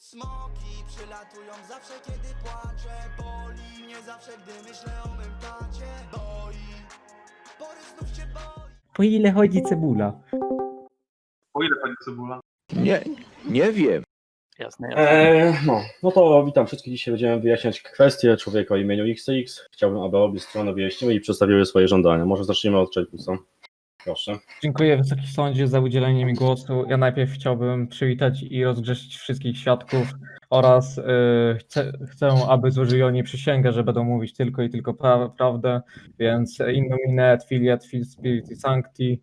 Smoki przylatują zawsze kiedy płaczę Boli mnie zawsze gdy myślę o mym tacie Boi, pory znów się boi Po ile chodzi cebula? Po ile pani cebula? Nie, nie wiem. Jasne, jasne. Eee, no, no to witam wszystkich. Dzisiaj będziemy wyjaśniać kwestię człowieka o imieniu XX. Chciałbym, aby obie strony wyjaśniły i przedstawiły swoje żądania. Może zaczniemy od Czajkusa. Proszę. Dziękuję Wysoki Sądzie za udzielenie mi głosu. Ja najpierw chciałbym przywitać i rozgrzeszyć wszystkich świadków oraz y, chcę, chcę, aby złożyli oni przysięgę, że będą mówić tylko i tylko pra prawdę, więc in nomine et filii et filii spiriti sancti.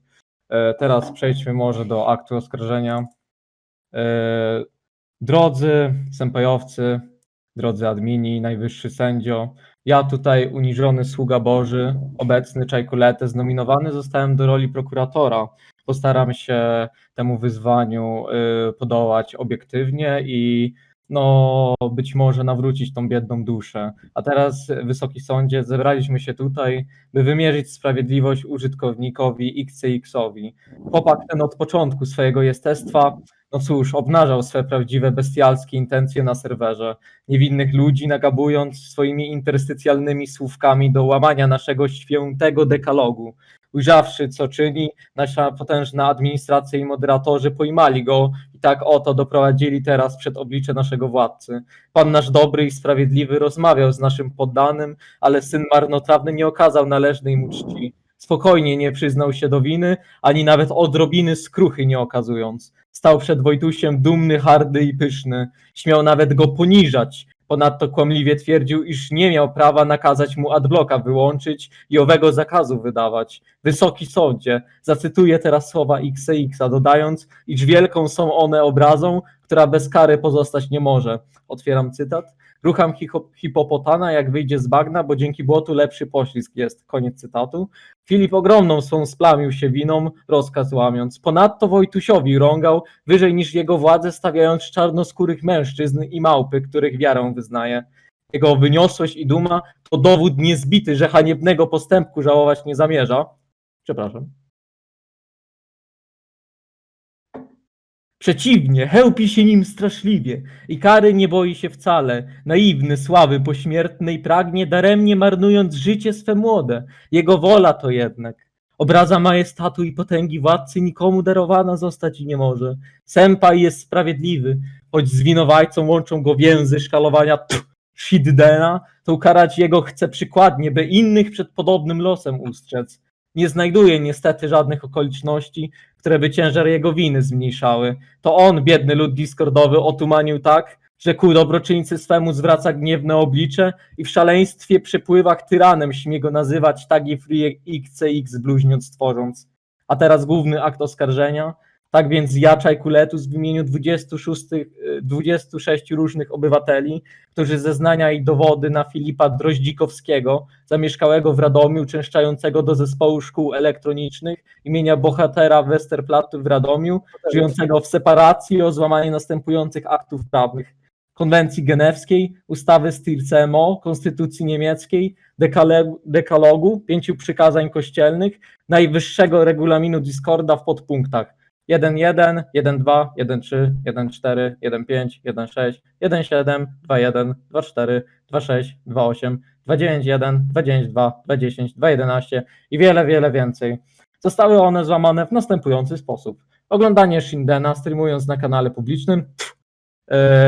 E, Teraz przejdźmy może do aktu oskarżenia. E, Drodzy sępajowcy, drodzy admini, najwyższy sędzio, ja tutaj uniżony sługa Boży, obecny Czajkulete, znominowany zostałem do roli prokuratora. Postaram się temu wyzwaniu y, podołać obiektywnie i no być może nawrócić tą biedną duszę. A teraz, Wysoki Sądzie, zebraliśmy się tutaj, by wymierzyć sprawiedliwość użytkownikowi XCX-owi. Chłopak ten od początku swojego jestestwa, no cóż, obnażał swe prawdziwe bestialskie intencje na serwerze niewinnych ludzi, nagabując swoimi interstycjalnymi słówkami do łamania naszego świętego dekalogu. Ujrzawszy, co czyni, nasza potężna administracja i moderatorzy pojmali go i tak oto doprowadzili teraz przed oblicze naszego władcy. Pan nasz dobry i sprawiedliwy rozmawiał z naszym poddanym, ale syn marnotrawny nie okazał należnej mu czci. Spokojnie nie przyznał się do winy, ani nawet odrobiny skruchy nie okazując. Stał przed Wojtusiem dumny, hardy i pyszny śmiał nawet go poniżać. Ponadto kłamliwie twierdził, iż nie miał prawa nakazać mu adblocka wyłączyć i owego zakazu wydawać. Wysoki sądzie, zacytuję teraz słowa XCX-a, dodając, iż wielką są one obrazą, która bez kary pozostać nie może. Otwieram cytat. Rucham hipopotana, jak wyjdzie z bagna, bo dzięki błotu lepszy poślizg jest. Koniec cytatu. Filip ogromną swą splamił się winą, rozkaz łamiąc. Ponadto Wojtusiowi rągał, wyżej niż jego władzę, stawiając czarnoskórych mężczyzn i małpy, których wiarę wyznaje. Jego wyniosłość i duma to dowód niezbity, że haniebnego postępku żałować nie zamierza. Przepraszam. Przeciwnie, chełpi się nim straszliwie i kary nie boi się wcale. Naiwny, sławy pośmiertnej pragnie, daremnie marnując życie swe młode. Jego wola to jednak. Obraza majestatu i potęgi władcy nikomu darowana zostać nie może. Senpai jest sprawiedliwy, choć z winowajcą łączą go więzy szkalowania pff, Shiddena, to ukarać jego chce przykładnie, by innych przed podobnym losem ustrzec. Nie znajduje niestety żadnych okoliczności, które by ciężar jego winy zmniejszały. To on, biedny lud discordowy, otumanił tak, że ku dobroczyńcy swemu zwraca gniewne oblicze i w szaleństwie przypływach tyranem śmie go nazywać tak i free XCX bluźniąc tworząc. A teraz główny akt oskarżenia. Tak więc ja, Czajkuletus, w imieniu 26, y, 26 różnych obywateli, którzy zeznania i dowody na Filipa Droździkowskiego, zamieszkałego w Radomiu, częszczającego do zespołu szkół elektronicznych imienia bohatera Westerplattu w Radomiu, żyjącego w separacji o złamanie następujących aktów prawnych. Konwencji genewskiej, ustawy z TIRCMO, Konstytucji niemieckiej, dekale- dekalogu, pięciu przykazań kościelnych, najwyższego regulaminu Discorda w podpunktach 1.1, 1.2, 1.3, 1.4, 1.5, 1.6, 1.7, 2.1, 2.4, 2.6, 2.8, 2.9.1, 2.9.2, 2.10, 2.11 i wiele, wiele więcej. Zostały one złamane w następujący sposób. Oglądanie Shindena streamując na kanale publicznym, e,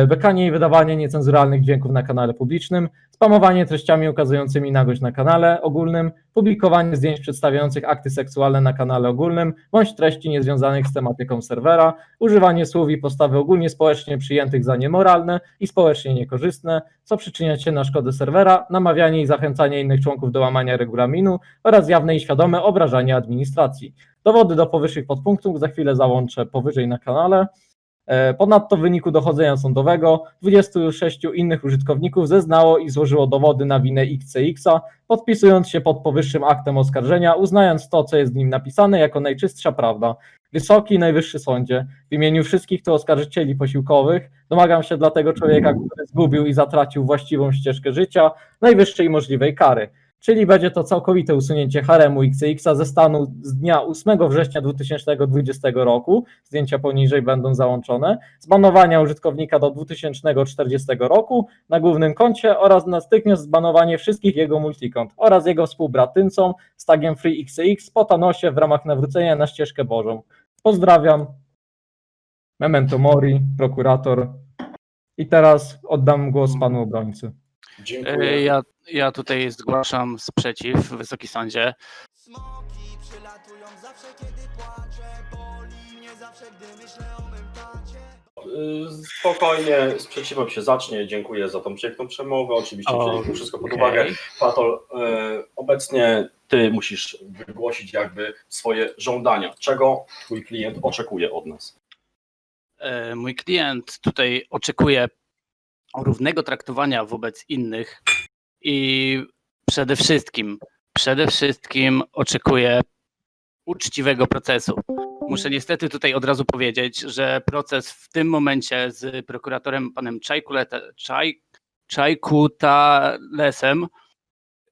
bekanie i wydawanie niecenzuralnych dźwięków na kanale publicznym, spamowanie treściami ukazującymi nagość na kanale ogólnym, publikowanie zdjęć przedstawiających akty seksualne na kanale ogólnym, bądź treści niezwiązanych z tematyką serwera, używanie słów i postawy ogólnie społecznie przyjętych za niemoralne i społecznie niekorzystne, co przyczynia się na szkodę serwera, namawianie i zachęcanie innych członków do łamania regulaminu oraz jawne i świadome obrażanie administracji. Dowody do powyższych podpunktów za chwilę załączę powyżej na kanale. E, Ponadto w wyniku dochodzenia sądowego 26 innych użytkowników zeznało i złożyło dowody na winę XCX-a, podpisując się pod powyższym aktem oskarżenia, uznając to, co jest w nim napisane, jako najczystsza prawda. Wysoki Najwyższy Sądzie, w imieniu wszystkich tu oskarżycieli posiłkowych, domagam się dla tego człowieka, który zgubił i zatracił właściwą ścieżkę życia, najwyższej możliwej kary. Czyli będzie to całkowite usunięcie haremu XX ze stanu z dnia 8 września 2020 roku. Zdjęcia poniżej będą załączone. Zbanowania użytkownika do 2040 roku na głównym koncie oraz natychmiast zbanowanie wszystkich jego multikont oraz jego współbratyncą z tagiem FreeXCX po Thanosie w ramach nawrócenia na ścieżkę Bożą. Pozdrawiam. Memento Mori, prokurator. I teraz oddam głos panu obrońcy. Dziękuję. E, Ja, ja tutaj zgłaszam sprzeciw, Wysoki Sądzie. Smoki przylatują zawsze kiedy płaczę Boli mnie zawsze gdy myślę o mym tacie Y, Spokojnie, sprzeciwem się zacznie. Dziękuję za tą piękną przemowę. Oczywiście wzięliśmy wszystko pod uwagę. Patol, y, obecnie ty musisz wygłosić jakby swoje żądania. Czego twój klient oczekuje od nas? E, Mój klient tutaj oczekuje równego traktowania wobec innych i przede wszystkim, przede wszystkim oczekuje uczciwego procesu. Muszę niestety tutaj od razu powiedzieć, że proces w tym momencie z prokuratorem panem Czaj, Czajkutalesem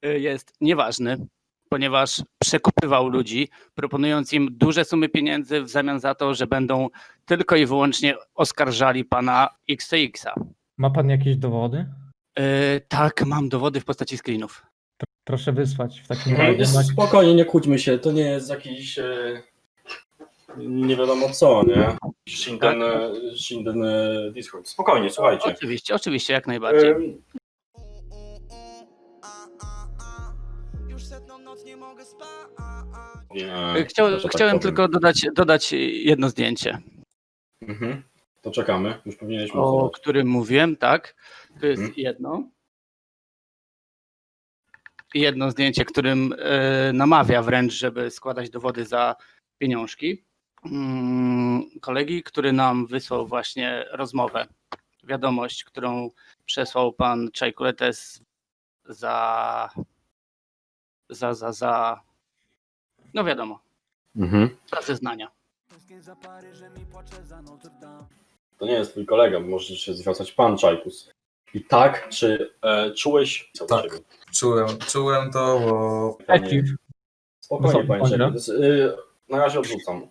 y, jest nieważny, ponieważ przekupywał ludzi, proponując im duże sumy pieniędzy w zamian za to, że będą tylko i wyłącznie oskarżali pana XTX-a. Ma pan jakieś dowody? Yy, tak, mam dowody w postaci screenów. Proszę wysłać w takim No, razie. spokojnie, nie kłóćmy się. To nie jest jakiś e, nie wiadomo co, nie? Shinden, e, Shinden e, Discord. Spokojnie, słuchajcie. Oczywiście, oczywiście, jak najbardziej. Em, e, Chciał, tak chciałem powiem. tylko dodać, dodać jedno zdjęcie, Mhm. To czekamy, już powinieneśmy o którym mówiłem, tak? To jest Mhm. jedno. Jedno zdjęcie, którym e, namawia wręcz, żeby składać dowody za pieniążki. Mm, Kolegi, który nam wysłał właśnie rozmowę, wiadomość, którą przesłał pan Czajkuletes za, za, za, za, no wiadomo, Mhm. za zeznania. Za Notre Dame To nie jest twój kolega, możesz się zwracać pan Czajkus. I tak, czy e, czułeś co Tak. ciebie? Czułem, czułem to, bo. Spokojnie, Wysoki panie. Y, Na razie odrzucam.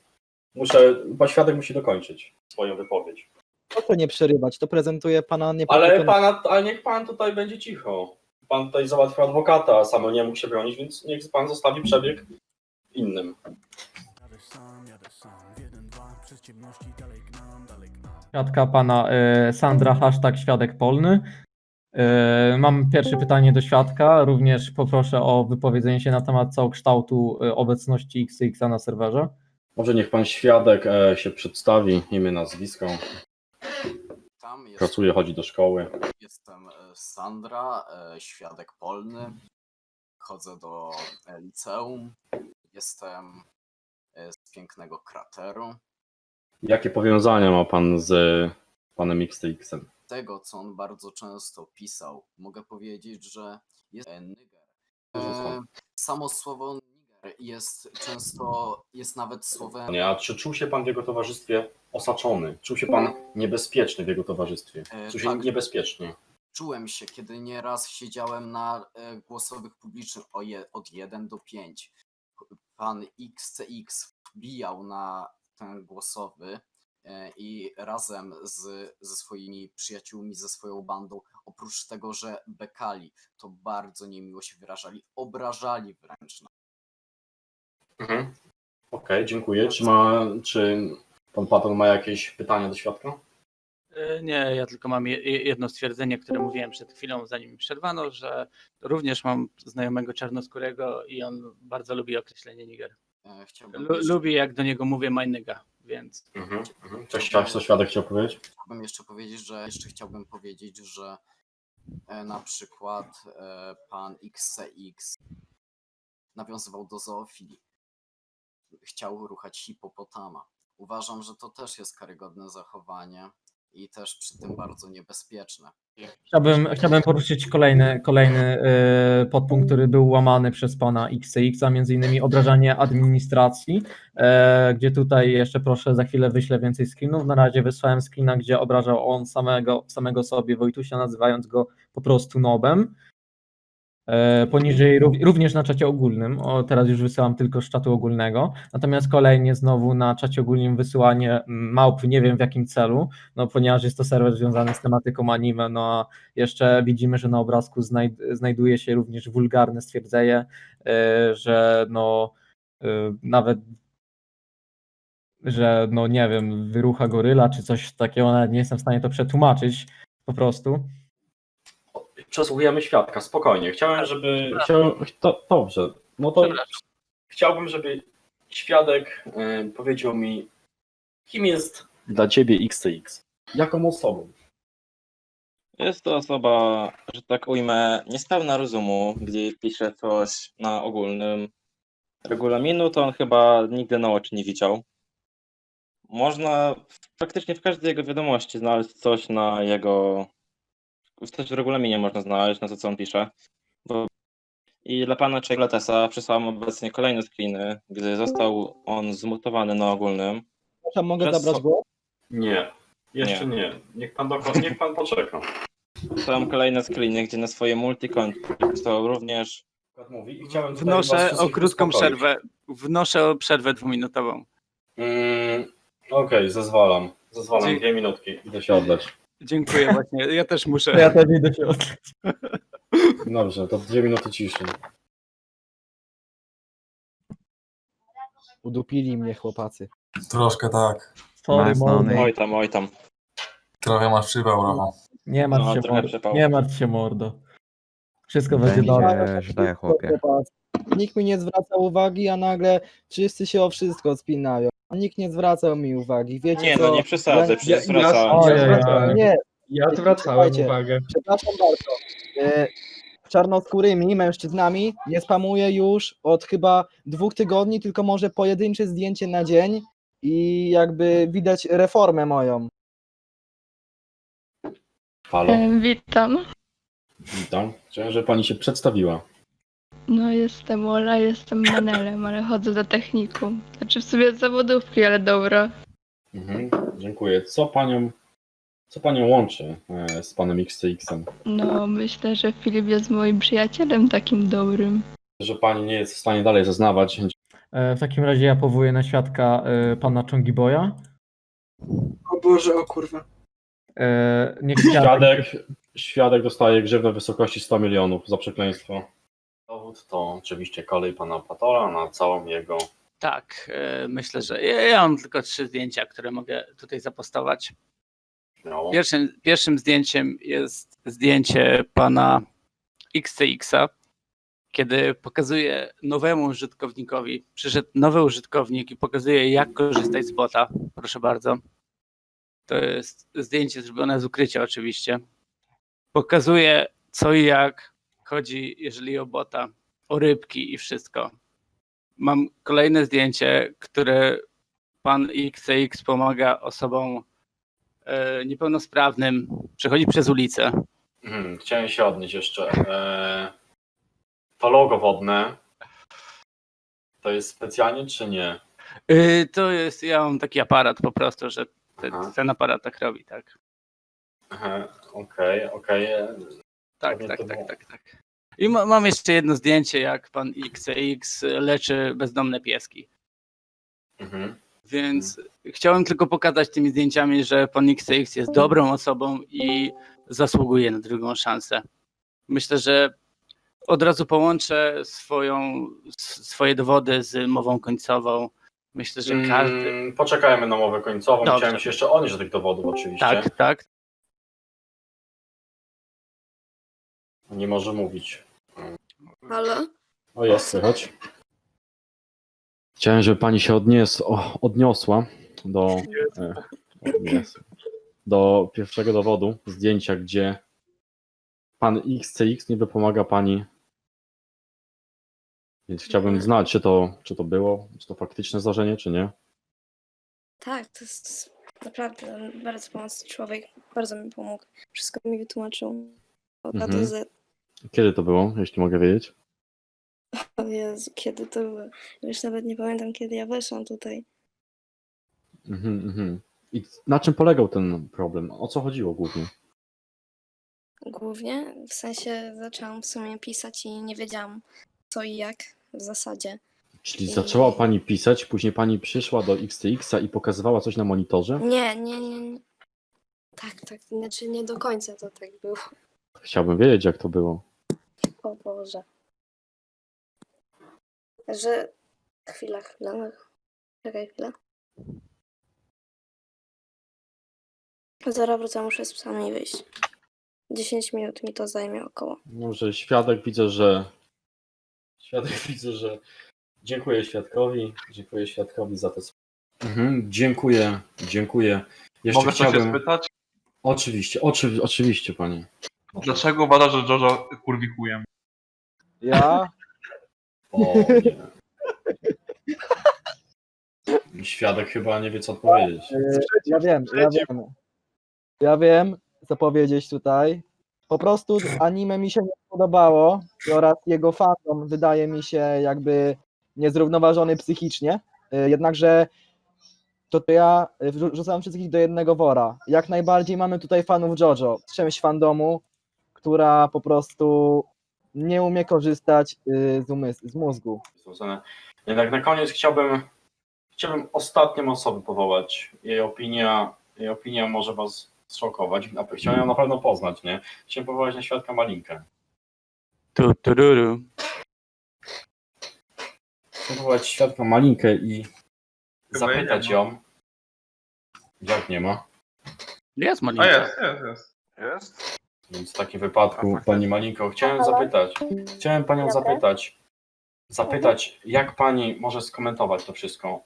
Muszę, pan świadek musi dokończyć swoją wypowiedź. Proszę nie przerywać, to prezentuje pana nie Ale, pana, ale niech pan tutaj będzie cicho. Pan tutaj załatwił adwokata, a sam nie mógł się bronić, więc niech pan zostawi przebieg innym. Jadę sam, jadę sam, jeden, dwa, przez ciemności dalej gnam, dalej. Świadka pana e, Sandra, hashtag świadek polny. E, Mam pierwsze pytanie do świadka. Również poproszę o wypowiedzenie się na temat całokształtu e, obecności XX na serwerze. Może niech pan świadek e, się przedstawi, imię, nazwisko. Tam jest, Pracuje, chodzi do szkoły. jestem e, Sandra, e, świadek polny. Chodzę do e, liceum. Jestem e, z pięknego krateru. Jakie powiązania ma pan z panem XTX-em? Tego, co on bardzo często pisał, mogę powiedzieć, że jest e, niger. E, samo słowo niger jest często, jest nawet słowem A czy czuł się pan w jego towarzystwie osaczony? Czuł się pan niebezpieczny w jego towarzystwie? E, Czuł się tak. niebezpiecznie? Czułem się, kiedy nieraz siedziałem na e, głosowych publicznych o je, od 1 do 5. Pan XCX wbijał na ten głosowy e, i razem z, ze swoimi przyjaciółmi, ze swoją bandą, oprócz tego, że bekali, to bardzo niemiło się wyrażali, obrażali wręcz. Mhm. Okej, dziękuję. Czy, ma, czy pan patron ma jakieś pytania do świadka? E, Nie, ja tylko mam je- je- jedno stwierdzenie, które mówiłem przed chwilą, zanim mi przerwano, że również mam znajomego czarnoskórego i on bardzo lubi określenie niger. E, Chciałbym, Lu- jeszcze, lubi, jak do niego mówię, nigga, więc Mhm. mhm. Coś chciał- co świadek chciał powiedzieć? chciałbym jeszcze powiedzieć, że jeszcze chciałbym powiedzieć, że e, na przykład e, pan XCX nawiązywał do zoofilii. Chciał ruchać hipopotama. Uważam, że to też jest karygodne zachowanie i też przy tym bardzo niebezpieczne. Chciałbym, chciałbym poruszyć kolejny, kolejny e, podpunkt, który był łamany przez pana XCX, a między innymi obrażanie administracji, e, gdzie tutaj jeszcze proszę za chwilę wyślę więcej screenów. Na razie wysłałem screena, gdzie obrażał on samego, samego sobie Wojtusia, nazywając go po prostu nobem. E, Poniżej rów- również na czacie ogólnym, o, teraz już wysyłam tylko z czatu ogólnego, natomiast kolejnie znowu na czacie ogólnym wysyłanie małp, nie wiem w jakim celu, no ponieważ jest to serwer związany z tematyką anime, no a jeszcze widzimy, że na obrazku znajd znajduje się również wulgarne stwierdzenie, e, że no e, nawet że no nie wiem, wyrucha goryla czy coś takiego, nawet nie jestem w stanie to przetłumaczyć po prostu. Przesłuchujemy świadka, spokojnie. Chciałem, żeby. Chciałem, to, dobrze. No to chciałbym, żeby świadek e, powiedział mi, kim jest dla ciebie XTX? Jaką osobą? Jest to osoba, że tak ujmę, niespełna rozumu, gdy pisze coś na ogólnym regulaminu, to on chyba nigdy na oczy nie widział. Można praktycznie w każdej jego wiadomości znaleźć coś na jego. Coś w regulaminie można znaleźć, na to co on pisze. Bo... I dla pana Czeglatesa przysłałem obecnie kolejne screeny, gdy został on zmutowany na ogólnym. Przepraszam, mogę Przez zabrać głos? Nie. Jeszcze nie. Niech pan, doko- niech pan poczeka. Są kolejne screeny, gdzie na swoje multikonto są również Wnoszę o krótką uspokoić. przerwę. Wnoszę o przerwę dwuminutową. Mm, Okej, zezwalam. Zezwalam, Dzie- dwie minutki. Idę się oddać. Dziękuję właśnie. Ja też muszę. Ja też idę się odleć. Dobrze, to dwie minuty ciszy. Udupili mnie chłopacy. Troszkę tak. Sorry, mordo. Oj tam, oj tam. Trochę masz przypał, Rafał. Nie martw No, się, trochę mordo. przypał. Nie martw się, mordo. Wszystko będzie dobrze. źle, chłopie. Nikt mi nie zwraca uwagi, a nagle wszyscy się o wszystko spinają. A nikt nie zwracał mi uwagi. Wiecie Nie co? no, nie przesadzę, Ja- przecież ja- zwracałem. Zwracałem. Nie, Ja zwracałem Słuchajcie, uwagę. przepraszam bardzo. E, czarnoskórymi mężczyznami nie spamuję już od chyba dwóch tygodni, tylko może pojedyncze zdjęcie na dzień i jakby widać reformę moją. Halo, E, Witam. witam. Chciałem, żeby pani się przedstawiła. No jestem Ola, jestem Manelem, ale chodzę do technikum. Znaczy w sumie z zawodówki, ale dobra. Mhm, dziękuję. Co panią, co panią łączy e, z panem XTX-em? No myślę, że Filip jest moim przyjacielem takim dobrym. Że pani nie jest w stanie dalej zeznawać. E, W takim razie ja powołuję na świadka e, pana Chongiboya. O Boże, o kurwa. E, Niech świadek... Świadek, świadek dostaje grzywnę w wysokości 100 milionów za przekleństwo. To oczywiście kolej pana Patola na całą jego Tak, e, myślę, że ja, mam tylko trzy zdjęcia, które mogę tutaj zapostować. Pierwszym, pierwszym zdjęciem jest zdjęcie pana XTX-a, kiedy pokazuje nowemu użytkownikowi, przyszedł nowy użytkownik i pokazuje, jak korzystać z bota. Proszę bardzo. To jest zdjęcie zrobione z ukrycia, oczywiście. Pokazuje, co i jak chodzi, jeżeli o bota, o rybki i wszystko. Mam kolejne zdjęcie, które pan XTX pomaga osobom e, niepełnosprawnym, przechodzi przez ulicę. Mhm, chciałem się odnieść jeszcze. E, to logo wodne to jest specjalnie czy nie? Y, To jest, ja mam taki aparat po prostu, że te, ten aparat tak robi, tak. Okej, okej. e, Tak, Pewnie tak, to tak, było. tak, tak. I ma, mam jeszcze jedno zdjęcie, jak pan XCX leczy bezdomne pieski. Mhm. Więc chciałem tylko pokazać tymi zdjęciami, że pan XCX jest dobrą osobą i zasługuje na drugą szansę. Myślę, że od razu połączę swoją, swoje dowody z mową końcową. Myślę, że każdy. Mm, Poczekajmy na mowę końcową. Dobrze. Chciałem się jeszcze odnieść do tych dowodów oczywiście. Tak, tak. Nie może mówić. Halo? O jest, słychać. Chciałem, żeby pani się odnies, o, odniosła do, e, do pierwszego dowodu, zdjęcia, gdzie pan XCX niby pomaga pani. Więc chciałbym znać, czy to, czy to było, czy to faktyczne zdarzenie, czy nie. Tak, to jest naprawdę bardzo pomocny człowiek. Bardzo mi pomógł. Wszystko mi wytłumaczył. Od A Mhm. do Z. Kiedy to było, jeśli mogę wiedzieć? O Jezu, kiedy to było? Już nawet nie pamiętam, kiedy ja weszłam tutaj. Mhm, mhm. I na czym polegał ten problem? O co chodziło głównie? głównie. W sensie zaczęłam w sumie pisać i nie wiedziałam co i jak w zasadzie. Czyli zaczęła pani pisać, później pani przyszła do XTX-a i pokazywała coś na monitorze? Nie, nie, nie. nie. Tak, tak, znaczy nie do końca to tak było. Chciałbym wiedzieć, jak to było. O Boże. Że... Chwila, chwila. no. Czekaj chwilę. Zaraz wrócę, muszę z psami wyjść. 10 minut mi to zajmie około. Może świadek widzę, że. Świadek widzę, że. Dziękuję świadkowi. Dziękuję świadkowi za słowa. Mhm, dziękuję, dziękuję. Jeszcze Mogę coś się chciałbym. spytać? Oczywiście, oczy, oczywiście, panie. Dlaczego uważasz, że Jojo kurwi chujem? Ja? O, nie. Świadek chyba nie wie, co odpowiedzieć. E, Ja wiem, ja wiem. Ja wiem, co powiedzieć tutaj. Po prostu anime mi się nie podobało oraz jego fandom wydaje mi się jakby niezrównoważony psychicznie. E, Jednakże to, to ja wrzu- wrzucam wszystkich do jednego wora. Jak najbardziej mamy tutaj fanów JoJo, część fandomu, która po prostu nie umie korzystać y, z, umysłu, z mózgu. Jednak na koniec chciałbym, chciałbym ostatnią osobę powołać. Jej opinia, jej opinia może was zszokować. Chciałem ją na pewno poznać, nie? Chciałem powołać na świadka Malinkę. Tu, tururu. Chciałem powołać świadka Malinkę i Chyba jej zapytać nie ma. ją. Jak nie ma? Jest A Monika. jest, jest, jest. Jest? Więc w takim wypadku, A, faktycznie. pani Malinko, chciałem Halo? zapytać, chciałem panią zapytać, zapytać, jak pani może skomentować to wszystko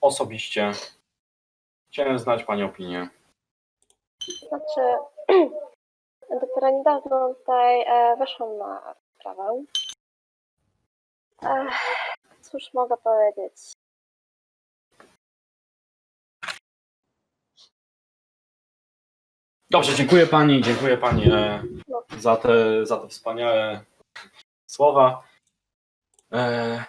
osobiście. Chciałem znać pani opinię. Znaczy, dopiero niedawno tutaj e, weszłam na sprawę. Ech, cóż mogę powiedzieć? Dobrze, dziękuję pani, dziękuję pani e, za, te, za te wspaniałe słowa. E,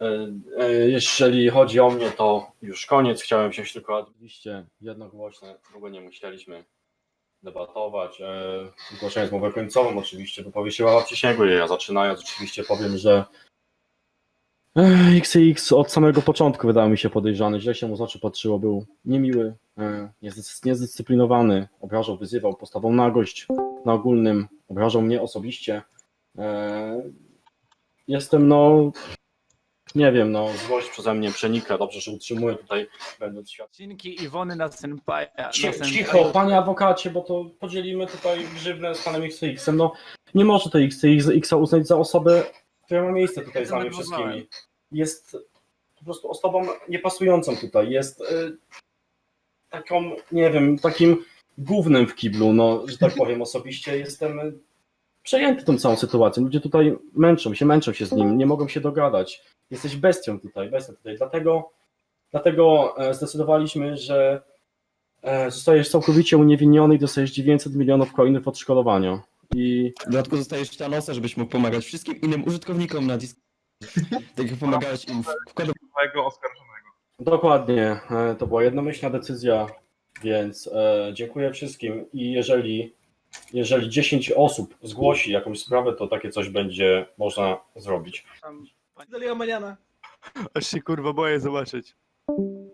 e, jeżeli chodzi o mnie, to już koniec. Chciałem wziąć tylko oczywiście jednogłośne, długo nie musieliśmy debatować. E, zgłaszając mowę końcową, oczywiście wypowie się ława przysięgły. Ja zaczynając, oczywiście powiem, że XX od samego początku wydawał mi się podejrzany, źle się mu z oczu patrzyło, był niemiły, e, niezdys- niezdyscyplinowany, obrażał, wyzywał, postawą nagość na ogólnym, obrażał mnie osobiście. E, Jestem, no, nie wiem, no, złość przeze mnie przenika, dobrze, że utrzymuję tutaj, będąc świadkiem. Odcinki Iwony na Senpaja. Cicho, cicho, panie adwokacie, bo to podzielimy tutaj grzywnę z panem XTX-em. No, nie może to XTX uznać za osobę, która ma miejsce tutaj z nami wszystkimi. Jest po prostu osobą niepasującą tutaj. Jest y, taką, nie wiem, takim głównym w kiblu, no, że tak powiem osobiście. Jestem y, przejęty tą całą sytuacją. Ludzie tutaj męczą się, męczą się z nim, nie mogą się dogadać. Jesteś bestią tutaj, bestią tutaj. Dlatego, dlatego e, zdecydowaliśmy, że E, Zostajesz całkowicie uniewinniony i dostajesz 900 milionów coinów odszkodowania. I W dodatku zostajesz Thanosem, żebyś mógł pomagać wszystkim innym użytkownikom na Discord. Tak jak pomagałeś im w wkładach Twojego oskarżonego. dokładnie, e, to była jednomyślna decyzja, więc e, dziękuję wszystkim. I jeżeli, jeżeli 10 osób zgłosi jakąś sprawę, to takie coś będzie można zrobić. Dalia Mariana. Aż się kurwa boję zobaczyć.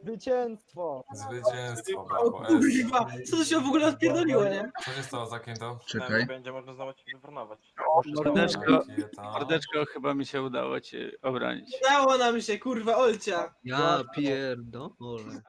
Zwycięstwo! Zwycięstwo, brawo. Kurwa, co to się w ogóle odpierdoliło, nie? Co się stało za kim to? Czekaj. Będzie można znowu cię wywarnować. Mordeczko, mordeczko, chyba mi się udało cię obronić. Udało nam się, kurwa, Olcia. Ja pierdolę.